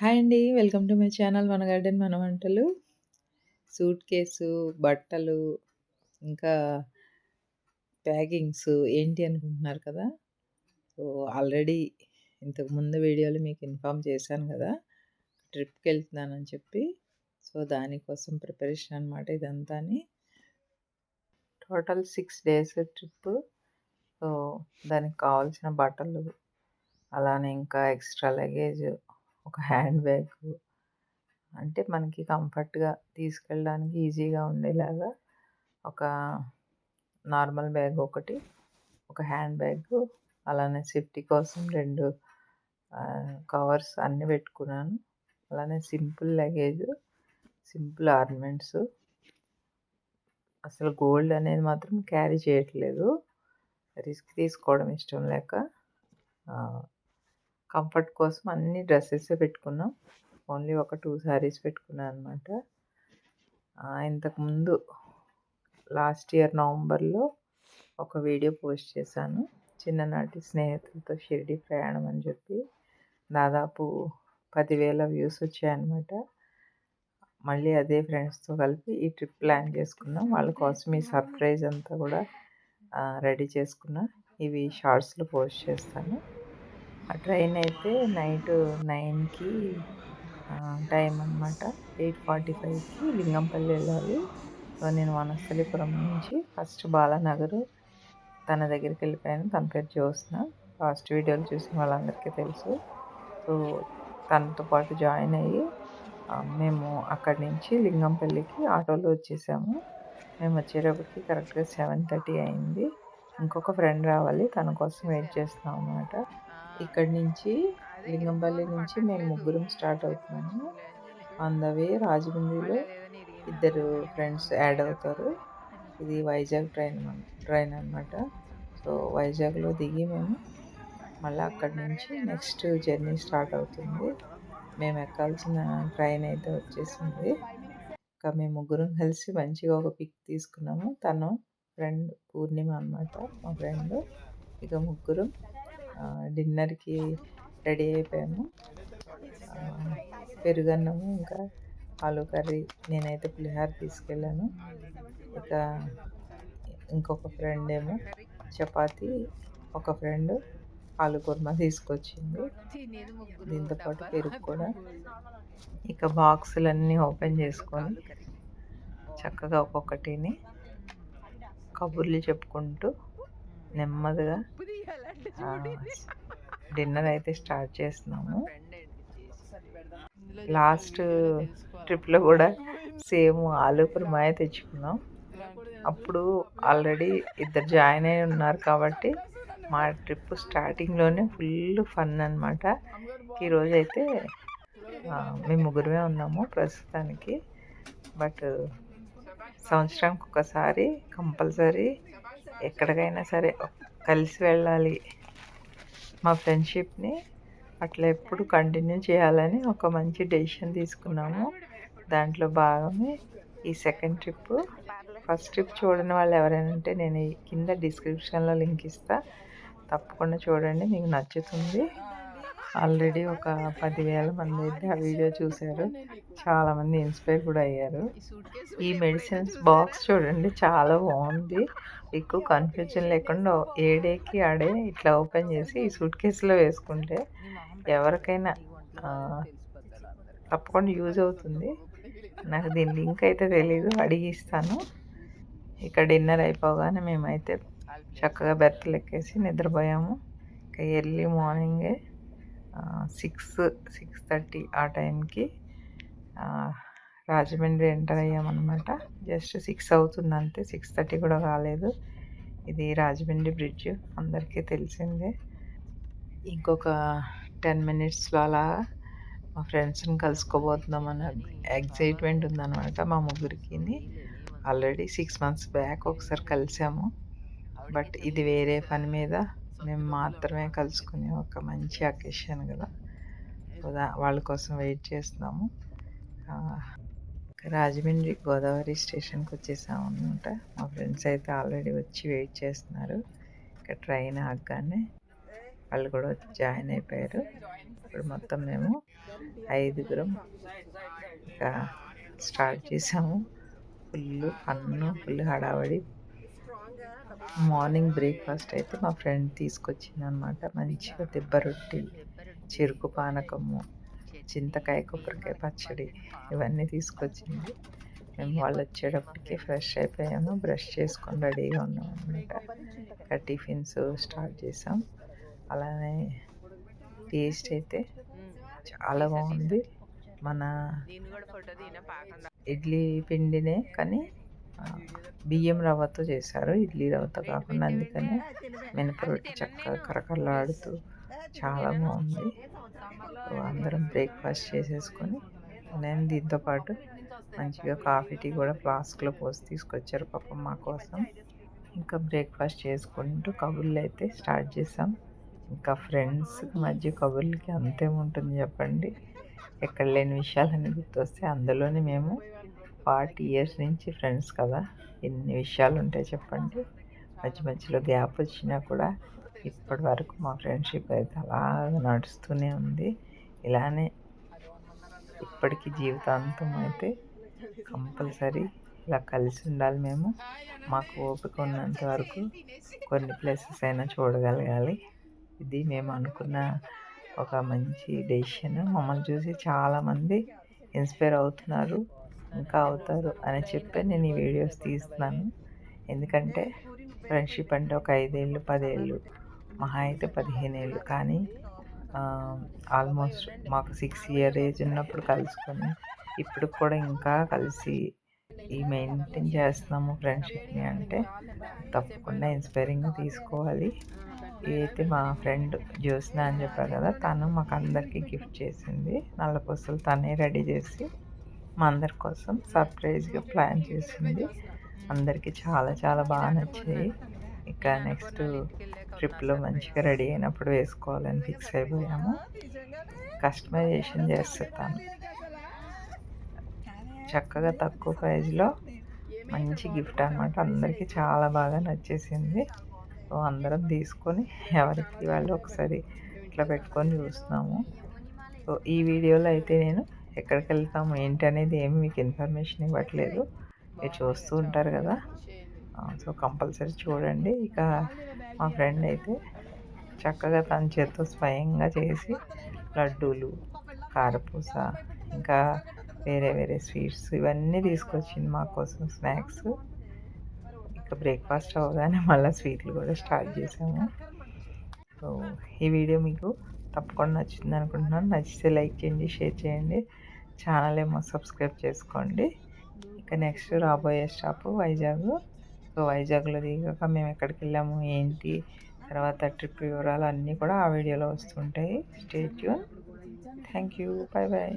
Hi అండి. Welcome to my channel మన garden మన వంటలు. సూట్ కేసు, బట్టలు, ఇంకా ప్యాకింగ్స్ ఏంటి అనుకుంటున్నారు కదా! సో, ఆల్రెడీ ఇంతకు ముందు వీడియోలో మీకు ఇన్ఫార్మ్ చేశాను కదా! ట్రిప్కి వెళ్తున్నానని చెప్పి. సో, దానికోసం ప్రిపరేషన్ అనమాట ఇదంతాని. Total six days trip. So, దానికి కావాల్సిన బట్టలు, అలానే ఇంకా ఎక్స్‌ట్రా లగేజ్, ఒక హ్యాండ్ బ్యాగ్ అంటే మనకి కంఫర్ట్‌గా తీసుకెళ్ళడానికి ఈజీగా ఉండేలాగా ఒక నార్మల్ బ్యాగ్ ఒకటి, ఒక హ్యాండ్ బ్యాగ్, అలానే సేఫ్టీ కోసం రెండు కవర్స్ అన్నీ పెట్టుకున్నాను. అలానే సింపుల్ లగేజ్, సింపుల్ ఆర్నమెంట్స్. అసలు గోల్డ్ అనేది మాత్రం క్యారీ చేయట్లేదు. రిస్క్ తీసుకోవడం ఇష్టం లేక కంఫర్ట్ కోసం అన్ని డ్రెస్సెస్ పెట్టుకున్నాం. ఓన్లీ ఒక టూ శారీస్ పెట్టుకున్నాను అనమాట. ఇంతకుముందు లాస్ట్ ఇయర్ నవంబర్‌లో ఒక వీడియో పోస్ట్ చేశాను. చిన్ననాటి స్నేహితులతో షిరిడి ప్రయాణం అని చెప్పి. దాదాపు పదివేల వ్యూస్ వచ్చాయన్నమాట. మళ్ళీ అదే ఫ్రెండ్స్‌తో కలిపి ఈ ట్రిప్ ప్లాన్ చేసుకున్నాం. వాళ్ళ కోసం ఈ సర్ప్రైజ్ అంతా కూడా రెడీ చేసుకున్నా. ఇవి షార్ట్స్‌లో పోస్ట్ చేస్తాను. ఆ ట్రైన్ అయితే నైట్ నైన్కి టైం అనమాట. 8:45కి లింగంపల్లి వెళ్ళాలి. సో, నేను వనస్థలిపురం నుంచి ఫస్ట్ బాలానగర్ తన దగ్గరికి వెళ్ళిపోయాను. తన పేరు జ్యోత్స్న. ఫాస్ట్ వీడియోలు చూసిన వాళ్ళందరికీ తెలుసు. సో, తనతో పాటు జాయిన్ అయ్యి మేము అక్కడి నుంచి లింగంపల్లికి ఆటోలో వచ్చేసాము. మేము వచ్చేటప్పటికి కరెక్ట్‌గా 7:30 అయింది. ఇంకొక ఫ్రెండ్ రావాలి. తన కోసం వెయిట్ చేస్తున్నాం అనమాట. ఇక్కడి నుంచి లింగంపల్లి నుంచి మేము ముగ్గురం స్టార్ట్ అవుతున్నాము. ఆన్ ద వే రాజమండ్రిలో ఇద్దరు ఫ్రెండ్స్ యాడ్ అవుతారు. ఇది వైజాగ్ ట్రైన్ ట్రైన్ అనమాట. సో, వైజాగ్‌లో దిగి మేము మళ్ళీ అక్కడి నుంచి నెక్స్ట్ జర్నీ స్టార్ట్ అవుతుంది. మేము ఎక్కాల్సిన ట్రైన్ అయితే వచ్చేసింది. ఇంకా మేము ముగ్గురం కలిసి మంచిగా ఒక పిక్ తీసుకున్నాము. తను ఫ్రెండ్ పూర్ణిమ అనమాట మా ఫ్రెండ్. ఇక ముగ్గురం డిన్నర్‌కి రెడీ అయిపోయాము. పెరుగన్నము, ఇంకా ఆలు కర్రీ, నేనైతే పులిహార తీసుకెళ్ళాను. ఇక ఇంకొక ఫ్రెండ్ ఏమో చపాతి ఒక ఫ్రెండ్ ఆలు కుర్మా తీసుకొచ్చింది. దీంతో పాటు పెరుగు కూడా. ఇక బాక్సులన్నీ ఓపెన్ చేసుకొని చక్కగా ఒక్కొక్కటిని కబుర్లు చెప్పుకుంటూ నెమ్మదిగా డిన్నర్ అయితే స్టార్ట్ చేస్తున్నాము. లాస్ట్ ట్రిప్‌లో కూడా సేమ్ ఆలు కుర్మాయే తెచ్చుకున్నాం. అప్పుడు ఆల్రెడీ ఇద్దరు జాయిన్ అయ్యి ఉన్నారు కాబట్టి మా ట్రిప్ స్టార్టింగ్‌లోనే ఫుల్ ఫన్ అనమాట. ఈరోజైతే ఆహ్, మేము ముగ్గురమే ఉన్నాము ప్రస్తుతానికి. బట్ సంవత్సరానికి ఒకసారి కంపల్సరీ ఎక్కడికైనా సరే కలిసి వెళ్ళాలి. మా ఫ్రెండ్‌షిప్‌ని అట్లా ఎప్పుడు కంటిన్యూ చేయాలని ఒక మంచి డెసిషన్ తీసుకున్నాము. దాంట్లో భాగమే ఈ సెకండ్ ట్రిప్పు. ఫస్ట్ ట్రిప్ చూడని వాళ్ళు ఎవరైనా ఉంటే నేను కింద డిస్క్రిప్షన్‌లో లింక్ ఇస్తా. తప్పకుండా చూడండి. మీకు నచ్చుతుంది. ఆల్రెడీ ఒక పదివేల మంది అయితే ఆ వీడియో చూశారు చాలామంది ఇన్‌స్పైర్ కూడా అయ్యారు. ఈ మెడిసిన్స్ బాక్స్ చూడండి చాలా బాగుంది. ఎక్కువ కన్‌ఫ్యూజన్ లేకుండా ఏ డేకి ఆడే ఇట్లా ఓపెన్ చేసి ఈ సూట్ కేసులో వేసుకుంటే ఎవరికైనా తప్పకుండా యూజ్ అవుతుంది. నాకు దీని లింక్ అయితే తెలీదు. అడిగి ఇస్తాను. డిన్నర్ అయిపోగానే మేమైతే చక్కగా బెర్త్‌లు ఎక్కేసి నిద్రపోయాము. ఇంకా ఎర్లీ మార్నింగే సిక్స్ సిక్స్ థర్టీ ఆ టైంకి రాజమండ్రి ఎంటర్ అయ్యామన్నమాట. జస్ట్ సిక్స్ అవుతుంది అంతే. 6:30 కూడా కాలేదు. ఇది రాజమండ్రి బ్రిడ్జ్ అందరికీ తెలిసిందే. ఇంకొక 10 మినిట్స్‌లో అలా మా ఫ్రెండ్స్‌ని కలుసుకోబోతున్నాం అన్న ఎగ్జైట్మెంట్ ఉందన్నమాట మా ముగ్గురికి ఆల్రెడీ సిక్స్ మంత్స్ బ్యాక్ ఒకసారి కలిసాము. బట్ ఇది వేరే పని మీద మేము మాత్రమే కలుసుకునే ఒక మంచి అకేషన్ కదా! వాళ్ళ కోసం వెయిట్ చేస్తున్నాము. రాజమండ్రి గోదావరి స్టేషన్‌కి వచ్చేసామన్నమాట. మా ఫ్రెండ్స్ అయితే ఆల్రెడీ వచ్చి వెయిట్ చేస్తున్నారు. ఇక ట్రైన్ ఆగగానే వాళ్ళు కూడా వచ్చి జాయిన్ అయిపోయారు. ఇప్పుడు మొత్తం మేము ఐదుగురం ఇక స్టార్ట్ చేసాము ఫుల్ ఫన్ను ఫుల్ హడావడి మార్నింగ్ బ్రేక్ఫాస్ట్ అయితే మా ఫ్రెండ్ తీసుకొచ్చింది అనమాట మంచిగా దెబ్బ రొట్టి చెరుకు పానకము చింతకాయ కొబ్బరికాయ పచ్చడి ఇవన్నీ తీసుకొచ్చింది. మేము వాళ్ళు వచ్చేటప్పటికి ఫ్రెష్ అయిపోయాము బ్రష్ చేసుకొని రెడీగా ఉన్నాం అనమాట ఇంకా టిఫిన్స్ స్టార్ట్ చేసాం. అలానే టేస్ట్ అయితే చాలా బాగుంది. మన ఇడ్లీ పిండినే కానీ బియ్యం రవ్వతో చేశారు. ఇడ్లీ రవ్వతో కాకుండా అందుకని మినపరొట్టి చక్కగా కరకరలాడుతూ చాలా బాగుంది. అందరం బ్రేక్ఫాస్ట్ చేసేసుకొని నేను దీంతో పాటు మంచిగా కాఫీ టీ కూడా ఫ్లాస్క్లో పోసి తీసుకొచ్చారు పాపం మా కోసం. ఇంకా బ్రేక్ఫాస్ట్ చేసుకుంటూ కబుర్లు అయితే స్టార్ట్ చేసాం. ఇంకా ఫ్రెండ్స్ మధ్య కబుర్లకి అంతేముంటుంది చెప్పండి. ఎక్కడ లేని విషయాలన్నీ గుర్తొస్తే అందులోనే మేము ఫార్టీ ఇయర్స్ నుంచి ఫ్రెండ్స్ కదా ఎన్ని విషయాలు ఉంటాయి చెప్పండి? మధ్య మధ్యలో గ్యాప్ వచ్చినా కూడా ఇప్పటి వరకు మా ఫ్రెండ్షిప్ అయితే అలాగ నడుస్తూనే ఉంది. ఇలానే ఇప్పటికీ జీవితాంతం అయితే కంపల్సరీ ఇలా కలిసి ఉండాలి మేము. మాకు ఓపిక ఉన్నంత వరకు కొన్ని ప్లేసెస్ అయినా చూడగలగాలి. ఇది మేము అనుకున్న ఒక మంచి డెసిషన్. మమ్మల్ని చూసి చాలామంది ఇన్స్పైర్ అవుతున్నారు ఇంకా అవుతారు అని చెప్పి నేను ఈ వీడియోస్ తీస్తున్నాను. ఎందుకంటే ఫ్రెండ్షిప్ అంటే ఒక ఐదేళ్ళు పదేళ్ళు మహా అయితే పదిహేను ఏళ్ళు కానీ ఆల్మోస్ట్ మాకు సిక్స్ ఇయర్ ఏజ్ ఉన్నప్పుడు కలుసుకొని ఇప్పుడు కూడా ఇంకా కలిసి ఈ మెయింటైన్ చేస్తున్నాము ఫ్రెండ్షిప్ని అంటే తప్పకుండా ఇన్స్పైరింగ్ తీసుకోవాలి. ఇదైతే మా ఫ్రెండ్ జ్యోత్స్న అని చెప్పారు కదా తను మాకు అందరికీ గిఫ్ట్ చేసింది. నల్ల తనే రెడీ చేసి మా అందరి కోసం సర్ప్రైజ్గా ప్లాన్ చేసింది. అందరికీ చాలా చాలా బాగా నచ్చాయి. ఇక నెక్స్ట్ ట్రిప్లో మంచిగా రెడీ అయినప్పుడు వేసుకోవాలని ఫిక్స్ అయిపోయాము. కస్టమైజేషన్ చేస్తాను చక్కగా తక్కువ ప్రైజ్లో మంచి గిఫ్ట్ అనమాట అందరికీ చాలా బాగా నచ్చేసింది. సో అందరం తీసుకొని ఎవరికి వాళ్ళు ఒకసారి ఇట్లా పెట్టుకొని చూస్తున్నాము. సో ఈ వీడియోలో అయితే నేను ఎక్కడికి వెళ్తాము ఏంటి అనేది ఏమి మీకు ఇన్ఫర్మేషన్ ఇవ్వట్లేదు. మీరు చూస్తూ ఉంటారు కదా. సో కంపల్సరీ చూడండి. ఇక మా ఫ్రెండ్ అయితే చక్కగా తన చేత్తో స్వయంగా చేసి లడ్డూలు కారపూస ఇంకా వేరే వేరే స్వీట్స్ ఇవన్నీ తీసుకొచ్చింది మా కోసం స్నాక్స్. ఇంకా బ్రేక్ఫాస్ట్ అవ్వగానే మళ్ళీ స్వీట్లు కూడా స్టార్ట్ చేసాము. సో ఈ వీడియో మీకు తప్పకుండా నచ్చింది అనుకుంటున్నాను. నచ్చితే లైక్ చేయండి షేర్ చేయండి. ఛానల్ ఏమో సబ్స్క్రైబ్ చేసుకోండి. ఇక నెక్స్ట్ రాబోయే స్టాప్ వైజాగ్. సో వైజాగ్లో దిగాక మేము ఎక్కడికి వెళ్ళాము ఏంటి తర్వాత ట్రిప్ వివరాలు అన్నీ కూడా ఆ వీడియోలో వస్తుంటాయి. Stay tuned thank you bye bye